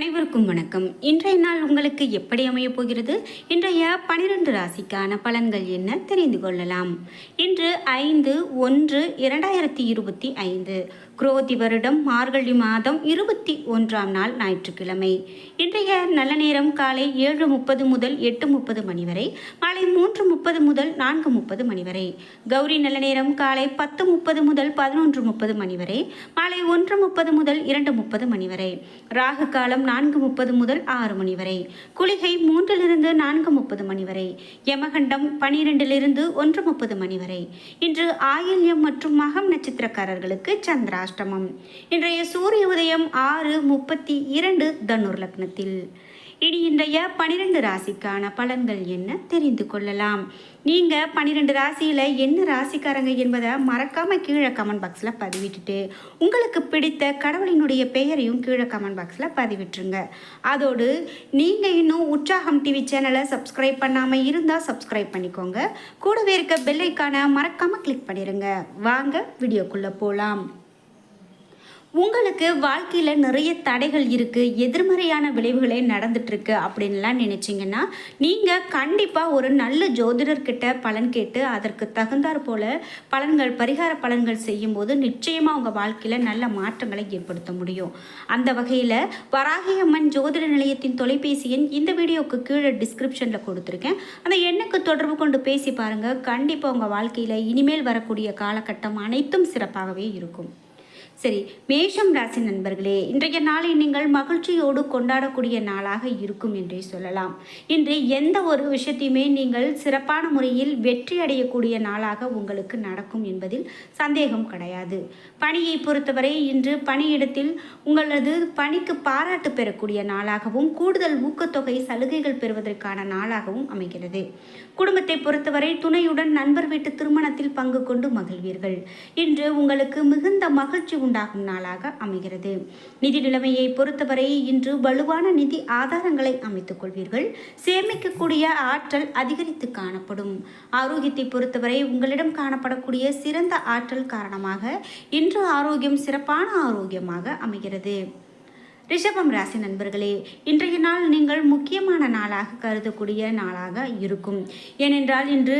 அனைவருக்கும் வணக்கம். இன்றைய நாள் உங்களுக்கு எப்படி அமையப் போகிறது? இன்றைய பனிரெண்டு ராசிக்கான பலன்கள் என்ன தெரிந்து கொள்ளலாம். இன்று ஐந்து ஒன்று இரண்டாயிரத்தி இருபத்தி ஐந்து. குரோதி வருடம் மார்கழி மாதம் இருபத்தி ஒன்றாம் நாள் ஞாயிற்றுக்கிழமை. இன்றைய நல்ல நேரம் காலை ஏழு முப்பது முதல் எட்டு முப்பது மணி வரை மாலை மூன்று முப்பது முதல் நான்கு முப்பது மணி வரை. கௌரி நல்ல நேரம் காலை பத்து முப்பது முதல் பதினொன்று முப்பது மணி வரை மாலை ஒன்று முப்பது முதல் இரண்டு முப்பது மணி வரை. ராகு காலம் நான்கு முப்பது முதல் ஆறு மணி வரை. குளிகை மூன்றிலிருந்து நான்கு முப்பது மணி வரை. யமகண்டம் பனிரெண்டிலிருந்து ஒன்று முப்பது மணி வரை. இன்று ஆயில்யம் மற்றும் மகம் நட்சத்திரக்காரர்களுக்கு சந்திராஷ்டமம் இன்றைய சூரிய உதயம் ஆறு முப்பத்தி இரண்டு தனுர் லக்னத்தில். இனி இன்றைய பனிரெண்டு ராசிக்கான பலன்கள் என்ன தெரிந்து கொள்ளலாம். நீங்கள் பன்னிரெண்டு ராசியில் என்ன ராசிக்காரங்க என்பதை மறக்காமல் கீழே கமெண்ட் பாக்ஸில் பதிவிட்டுட்டு உங்களுக்கு பிடித்த கடவுளினுடைய பெயரையும் கீழே கமெண்ட் பாக்ஸில் பதிவிட்டுருங்க. அதோடு நீங்கள் இன்னும் உற்சாகம் டிவி சேனலை சப்ஸ்கிரைப் பண்ணாமல் இருந்தால் சப்ஸ்கிரைப் பண்ணிக்கோங்க. கூடவே இருக்க பெல்லைக்கான மறக்காமல் கிளிக் பண்ணிடுங்க வாங்க வீடியோக்குள்ளே போகலாம் உங்களுக்கு வாழ்க்கையில் நிறைய தடைகள் இருக்குது எதிர்மறையான விளைவுகளே நடந்துட்டுருக்கு அப்படின்லாம் நினச்சிங்கன்னா நீங்கள் கண்டிப்பாக ஒரு நல்ல ஜோதிடர்கிட்ட பலன் கேட்டு அதற்கு தகுந்தாற் போல பலன்கள் பரிகார பலன்கள் செய்யும்போது நிச்சயமாக உங்கள் வாழ்க்கையில் நல்ல மாற்றங்களை ஏற்படுத்த முடியும். அந்த வகையில் வராகி அம்மன் ஜோதிட நிலையத்தின் தொலைபேசி எண் இந்த வீடியோவுக்கு கீழே டிஸ்கிரிப்ஷனில் கொடுத்துருக்கேன். அந்த எண்ணுக்கு தொடர்பு கொண்டு பேசி பாருங்கள் கண்டிப்பாக உங்கள் வாழ்க்கையில் இனிமேல் வரக்கூடிய காலகட்டம் அனைத்தும் சிறப்பாகவே இருக்கும். சரி மேஷம் ராசி நண்பர்களே இன்றைய நாளை நீங்கள் மகிழ்ச்சியோடு கொண்டாடக்கூடிய நாளாக இருக்கும் என்றே சொல்லலாம். இன்று எந்த ஒரு விஷயத்தையுமே நீங்கள் சிறப்பான முறையில் வெற்றி அடையக்கூடிய நாளாக உங்களுக்கு நடக்கும் என்பதில் சந்தேகம் கிடையாது. பணியை பொறுத்தவரை இன்று பணியிடத்தில் உங்களது பணிக்கு பாராட்டு பெறக்கூடிய நாளாகவும் கூடுதல் ஊக்கத்தொகை சலுகைகள் பெறுவதற்கான நாளாகவும் அமைகிறது. குடும்பத்தை பொறுத்தவரை துணையுடன் நண்பர் வீட்டு திருமணத்தில் பங்கு கொண்டு மகிழ்வீர்கள். இன்று உங்களுக்கு மிகுந்த மகிழ்ச்சி உண்டாகும் நாளாக அமைகிறது. நிதி நிலைமையை பொறுத்தவரை இன்று வலுவான நிதி ஆதாரங்களை அமைத்துக் கொள்வீர்கள். சேமிக்கக்கூடிய ஆற்றல் அதிகரித்து காணப்படும். ஆரோக்கியத்தை பொறுத்தவரை உங்களிடம் காணப்படக்கூடிய சிறந்த ஆற்றல் காரணமாக இன்று ஆரோக்கியம் சிறப்பான ஆரோக்கியமாக அமைகிறது. ரிஷபம் ராசி நண்பர்களே இன்றைய நாள் நீங்கள் முக்கியமான நாளாக கருதக்கூடிய நாளாக இருக்கும். ஏனென்றால் இன்று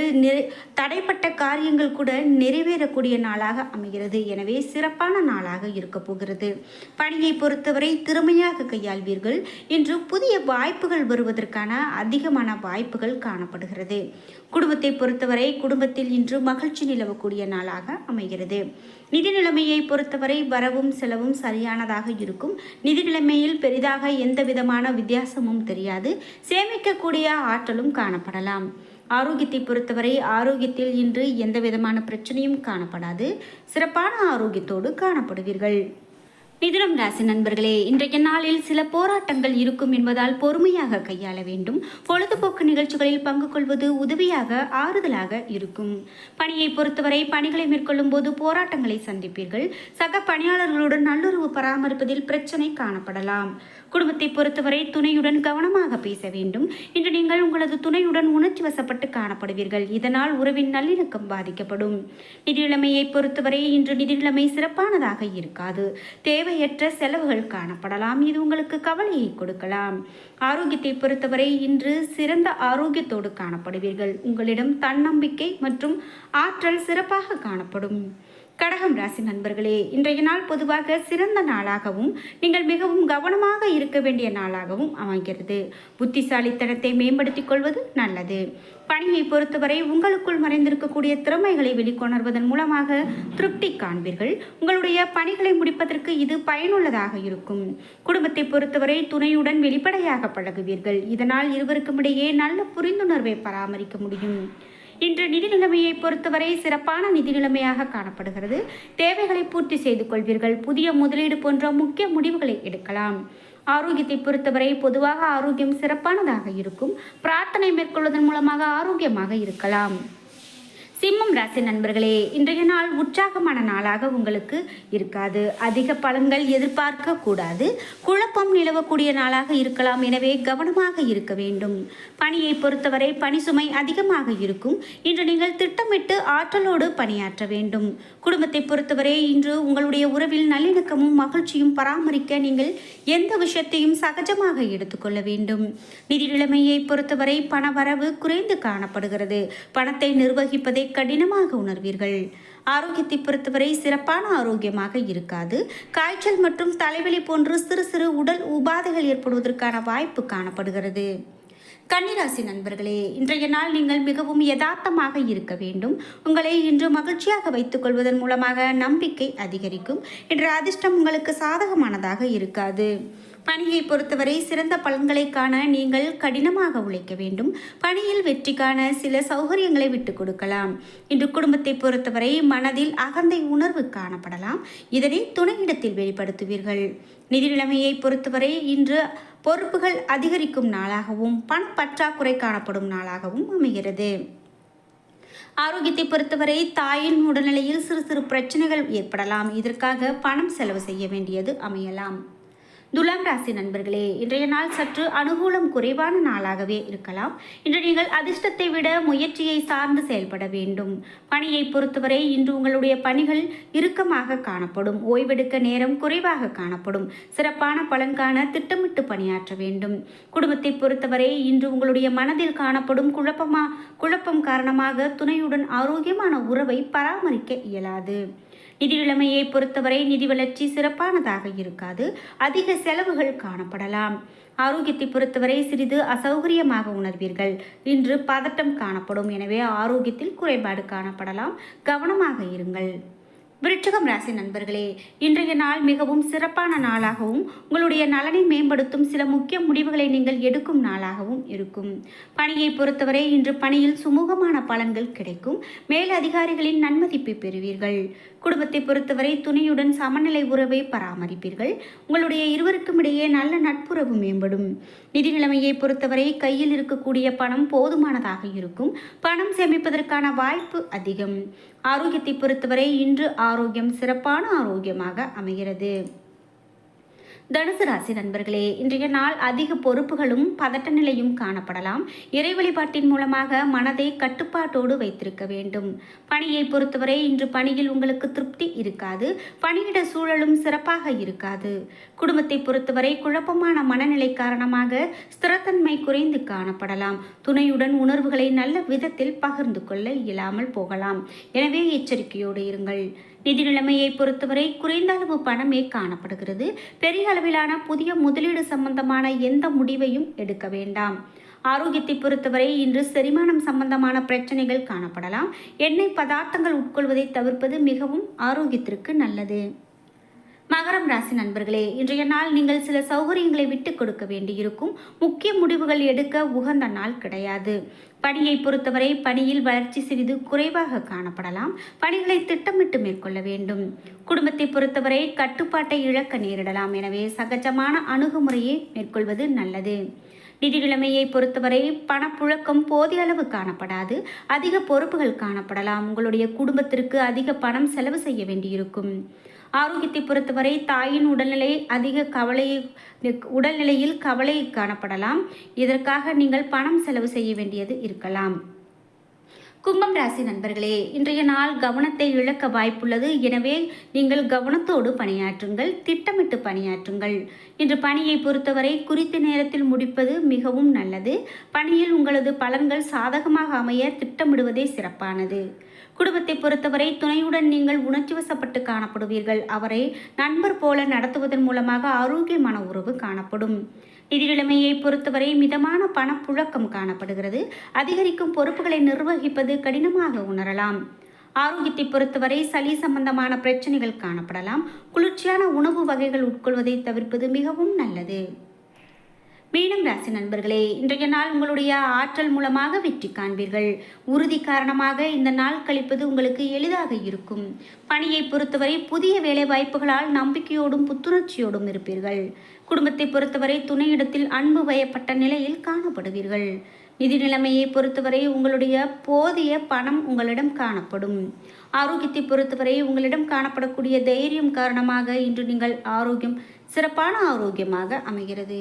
தடைப்பட்ட காரியங்கள் கூட நிறைவேறக்கூடிய நாளாக அமைகிறது. எனவே சிறப்பான நாளாக இருக்க போகிறது. பணியை பொறுத்தவரை திறமையாக கையாள்வீர்கள். இன்று புதிய வாய்ப்புகள் வருவதற்கான அதிகமான வாய்ப்புகள் காணப்படுகிறது. குடும்பத்தை பொறுத்தவரை குடும்பத்தில் இன்று மகிழ்ச்சி நிலவக்கூடிய நாளாக அமைகிறது. நிதி நிலைமையை பொறுத்தவரை வரவும் செலவும் சரியானதாக இருக்கும். நிதி நிலை நிலைமையில் பெரிதாக எந்த விதமான வித்தியாசமும் தெரியாது. சேமிக்கக்கூடிய ஆற்றலும் காணப்படலாம். ஆரோக்கியத்தை பொறுத்தவரை ஆரோக்கியத்தில் இன்று எந்த விதமான பிரச்சனையும் காணப்படாது. சிறப்பான ஆரோக்கியத்தோடு காணப்படுவீர்கள். மிதுனம் ராசி நண்பர்களே இன்றைய நாளில் சில போராட்டங்கள் இருக்கும் என்பதால் பொறுமையாக கையாள வேண்டும். பொழுதுபோக்கு நிகழ்ச்சிகளில் பங்கு கொள்வது உதவியாக ஆறுதலாக இருக்கும். பணியை பொறுத்தவரை பணிகளை மேற்கொள்ளும் போது போராட்டங்களை சந்திப்பீர்கள். சக பணியாளர்களுடன் நல்லுறவு பராமரிப்பதில் பிரச்சனை காணப்படலாம். குடும்பத்தை பொறுத்தவரை துணையுடன் கவனமாக பேச வேண்டும். இன்று நீங்கள் உங்களது துணையுடன் உணர்ச்சி வசப்பட்டு காணப்படுவீர்கள். இதனால் உறவின் நல்லிணக்கம் பாதிக்கப்படும். நிதிநிலைமையை பொறுத்தவரை இன்று நிதிநிலைமை சிறப்பானதாக இருக்காது. தேவை தேவையற்ற செலவுகள் காணப்படலாம். இது உங்களுக்கு கவலையை கொடுக்கலாம். ஆரோக்கியத்தை பொறுத்தவரை இன்று சிறந்த ஆரோக்கியத்தோடு காணப்படுவீர்கள். உங்களிடம் தன்னம்பிக்கை மற்றும் ஆற்றல் சிறப்பாக காணப்படும். கடகம் ராசி நண்பர்களே இன்றைய நாள் பொதுவாக சிறந்த நாளாகவும் நீங்கள் மிகவும் கவனமாக இருக்க வேண்டிய நாளாகவும் அமைகிறது. புத்திசாலித்தனத்தை மேம்படுத்திக் கொள்வது நல்லது. பணியை பொறுத்தவரை உங்களுக்குள் மறைந்திருக்கக்கூடிய திறமைகளை வெளிக்கொணர்வதன் மூலமாக திருப்தி காண்பீர்கள். உங்களுடைய பணிகளை முடிப்பதற்கு இது பயனுள்ளதாக இருக்கும். குடும்பத்தை பொறுத்தவரை துணையுடன் வெளிப்படையாக பழகுவீர்கள். இதனால் இருவருக்கும் இடையே நல்ல புரிந்துணர்வை பராமரிக்க முடியும். இன்று நிதி நிலைமையை பொறுத்தவரை சிறப்பான நிதி நிலைமையாக காணப்படுகிறது. தேவைகளை பூர்த்தி செய்து கொள்வீர்கள். புதிய முதலீடு போன்ற முக்கிய முடிவுகளை எடுக்கலாம். ஆரோக்கியத்தை பொறுத்தவரை பொதுவாக ஆரோக்கியம் சிறப்பானதாக இருக்கும். பிரார்த்தனை மேற்கொள்வதன் மூலமாக ஆரோக்கியமாக இருக்கலாம். சிம்மம் ராசி நண்பர்களே இன்றைய நாள் உற்சாகமான நாளாக உங்களுக்கு இருக்காது. அதிக பலன்கள் எதிர்பார்க்க கூடாது குழப்பம் நிலவக்கூடிய நாளாக இருக்கலாம். எனவே கவனமாக இருக்க வேண்டும். பணியை பொறுத்தவரை பணி சுமை அதிகமாக இருக்கும். இன்று நீங்கள் திட்டமிட்டு ஆற்றலோடு பணியாற்ற வேண்டும். குடும்பத்தை பொறுத்தவரை இன்று உங்களுடைய உறவில் நல்லிணக்கமும் மகிழ்ச்சியும் பராமரிக்க நீங்கள் எந்த விஷயத்தையும் சகஜமாக எடுத்துக்கொள்ள வேண்டும். நிதி நிலைமையை பொறுத்தவரை பண வரவு குறைந்து காணப்படுகிறது. பணத்தை நிர்வகிப்பதை கடினமாக உணர்வீர்கள். ஆரோக்கியத்தை பொறுத்தவரை சிறப்பான ஆரோக்கியமாக இருக்காது. காய்ச்சல் மற்றும் தலைவலி போன்று சிறு சிறு உடல் உபாதைகள் ஏற்படுவதற்கான வாய்ப்பு காணப்படுகிறது. கன்னிராசி நண்பர்களே இன்றைய நாள் நீங்கள் மிகவும் யதார்த்தமாக இருக்க வேண்டும். உங்களை இன்று மகிழ்ச்சியாக வைத்துக் கொள்வதன் மூலமாக நம்பிக்கை அதிகரிக்கும். இன்று அதிர்ஷ்டம் உங்களுக்கு சாதகமானதாக இருக்காது. பணியை பொறுத்தவரை சிறந்த பலன்களை காண நீங்கள் கடினமாக உழைக்க வேண்டும். பணியில் வெற்றி காண சில சௌகரியங்களை விட்டுக் கொடுக்கலாம். இன்று குடும்பத்தை பொறுத்தவரை மனதில் அகந்தை உணர்வு காணப்படலாம். இதனை துணையிடத்தில் வெளிப்படுத்துவீர்கள். நிதி நிலைமையை பொறுத்தவரை இன்று பொறுப்புகள் அதிகரிக்கும் நாளாகவும் பணப்பற்றாக்குறை காணப்படும் நாளாகவும் அமைகிறது. ஆரோக்கியத்தை பொறுத்தவரை தாயின் உடல்நிலையில் சிறு சிறு பிரச்சனைகள் ஏற்படலாம். இதற்காக பணம் செலவு செய்ய வேண்டியது அமையலாம். துலாம் ராசி நண்பர்களே இன்றைய நாள் சற்று அனுகூலம் குறைவான நாளாகவே இருக்கலாம். இன்று நீங்கள் அதிர்ஷ்டத்தை விட முயற்சியை சார்ந்து செயல்பட வேண்டும். பணியை பொறுத்தவரை இன்று உங்களுடைய பணிகள் இறுக்கமாக காணப்படும். ஓய்வெடுக்க நேரம் குறைவாக காணப்படும். சிறப்பான பலன் காண திட்டமிட்டு பணியாற்ற வேண்டும். குடும்பத்தை பொறுத்தவரை இன்று உங்களுடைய மனதில் காணப்படும் குழப்பமா குழப்பம் காரணமாக துணையுடன் ஆரோக்கியமான உறவை பராமரிக்க இயலாது. நிதி நிலைமையை பொறுத்தவரை நிதி வளர்ச்சி சிறப்பானதாக இருக்காது. அதிக செலவுகள் காணப்படலாம். ஆரோக்கியத்தை பொறுத்தவரை சிறிது அசௌகரியமாக உணர்வீர்கள். இன்று பதட்டம் காணப்படும். எனவே ஆரோக்கியத்தில் குறைபாடு காணப்படலாம். கவனமாக இருங்கள். விருட்சகம் ராசி நண்பர்களே இன்றைய நாள் மிகவும் சிறப்பான நாளாகவும் உங்களுடைய நலனை மேம்படுத்தும் சில முக்கிய முடிவுகளை நீங்கள் எடுக்கும் நாளாகவும் இருக்கும். பணியை பொறுத்தவரை இன்று பணியில் சுமூகமான பலன்கள் கிடைக்கும். மேல் அதிகாரிகளின் நன்மதிப்பை பெறுவீர்கள். குடும்பத்தை பொறுத்தவரை துணையுடன் சமநிலை உறவை பராமரிப்பீர்கள். உங்களுடைய இருவருக்கும் இடையே நல்ல நட்புறவு மேம்படும். நிதி நிலைமையை பொறுத்தவரை கையில் இருக்கக்கூடிய பணம் போதுமானதாக இருக்கும். பணம் சேமிப்பதற்கான வாய்ப்பு அதிகம். ஆரோக்கியத்தை பொறுத்தவரை இன்று ஆரோக்கியம் சிறப்பான ஆரோக்கியமாக அமைகிறது. தனுசு ராசி நண்பர்களே இன்றைய நாள் அதிக பொறுப்புகளும் பதட்ட நிலையும் காணப்படலாம். இறை வழிபாட்டின் மூலமாக மனதை கட்டுப்பாட்டோடு வைத்திருக்க வேண்டும். பணியை பொறுத்தவரை இன்று பணியில் உங்களுக்கு திருப்தி இருக்காது. பணியிட சூழலும் சிறப்பாக இருக்காது. குடும்பத்தை பொறுத்தவரை குழப்பமான மனநிலை காரணமாக ஸ்திரத்தன்மை குறைந்து காணப்படலாம். துணையுடன் உணர்வுகளை நல்ல விதத்தில் பகிர்ந்து கொள்ள இயலாமல் போகலாம். எனவே எச்சரிக்கையோடு இருங்கள். நிதி நிலைமையை பொறுத்தவரை குறைந்த அளவு பணமே காணப்படுகிறது. பெரிய அளவிலான புதிய முதலீடு சம்பந்தமான எந்த முடிவையும் எடுக்க வேண்டாம். ஆரோக்கியத்தை பொறுத்தவரை இன்று செரிமானம் சம்பந்தமான பிரச்சனைகள் காணப்படலாம். எண்ணெய் பதார்த்தங்கள் உட்கொள்வதை தவிர்ப்பது மிகவும் ஆரோக்கியத்திற்கு நல்லது. மகரம் ராசி நண்பர்களே இன்றைய நாள் நீங்கள் சில சௌகரியங்களை விட்டு கொடுக்க வேண்டியிருக்கும். முக்கிய முடிவுகள் எடுக்க உகந்த நாள் கிடையாது. பணியை பொறுத்தவரை பணியில் வளர்ச்சி சிறிது குறைவாக காணப்படலாம். பணிகளை திட்டமிட்டு மேற்கொள்ள வேண்டும். குடும்பத்தை பொறுத்தவரை கட்டுப்பாட்டை இழக்க நேரிடலாம். எனவே சகஜமான அணுகுமுறையை மேற்கொள்வது நல்லது. நிதி நிலைமையை பொறுத்தவரை பணப்புழக்கம் போதிய அளவு காணப்படாது. அதிக பொறுப்புகள் காணப்படலாம். உங்களுடைய குடும்பத்திற்கு அதிக பணம் செலவு செய்ய வேண்டியிருக்கும். ஆரோக்கியத்தை பொறுத்தவரை தாயின் உடல்நிலை அதிக கவலை உடல்நிலையில் கவலை காணப்படலாம். இதற்காக நீங்கள் பணம் செலவு செய்ய வேண்டியது இருக்கலாம். கும்பம் ராசி நண்பர்களே இன்றைய நாள் கவனத்தை இழக்க வாய்ப்புள்ளது. எனவே நீங்கள் கவனத்தோடு பணியாற்றுங்கள் திட்டமிட்டு பணியாற்றுங்கள். இன்று பணியை பொறுத்தவரை குறித்த நேரத்தில் முடிப்பது மிகவும் நல்லது. பணியில் உங்களது பலன்கள் சாதகமாக அமைய திட்டமிடுவதே சிறப்பானது. குடும்பத்தை பொறுத்தவரை துணையுடன் நீங்கள் உணர்ச்சி வசப்பட்டு காணப்படுவீர்கள். அவரை நண்பர் போல நடத்துவதன் மூலமாக ஆரோக்கியமான உறவு காணப்படும். நிதிநிலைமையை பொறுத்தவரை மிதமான பணப்புழக்கம் காணப்படுகிறது. அதிகரிக்கும் பொறுப்புகளை நிர்வகிப்பது கடினமாக உணரலாம். ஆரோக்கியத்தை பொறுத்தவரை சளி சம்பந்தமான பிரச்சனைகள் காணப்படலாம். குளிர்ச்சியான உணவு வகைகள் உட்கொள்வதை தவிர்ப்பது மிகவும் நல்லது. மீனம் ராசி நண்பர்களே இன்றைய நாள் உங்களுடைய ஆற்றல் மூலமாக வெற்றி காண்பீர்கள். உறுதி காரணமாக இந்த நாள் கழிப்பது உங்களுக்கு எளிதாக இருக்கும். பணியை பொறுத்தவரை புதிய வேலை வாய்ப்புகளால் நம்பிக்கையோடும் புத்துணர்ச்சியோடும் இருப்பீர்கள். குடும்பத்தை பொறுத்தவரை துணையிடத்தில் அன்பு வயப்பட்ட நிலையில் காணப்படுவீர்கள். நிதி நிலைமையை பொறுத்தவரை உங்களுடைய போதிய பணம் உங்களிடம் காணப்படும். ஆரோக்கியத்தை பொறுத்தவரை உங்களிடம் காணப்படக்கூடிய தைரியம் காரணமாக இன்று நீங்கள் ஆரோக்கியம் சிறப்பான ஆரோக்கியமாக அமைகிறது.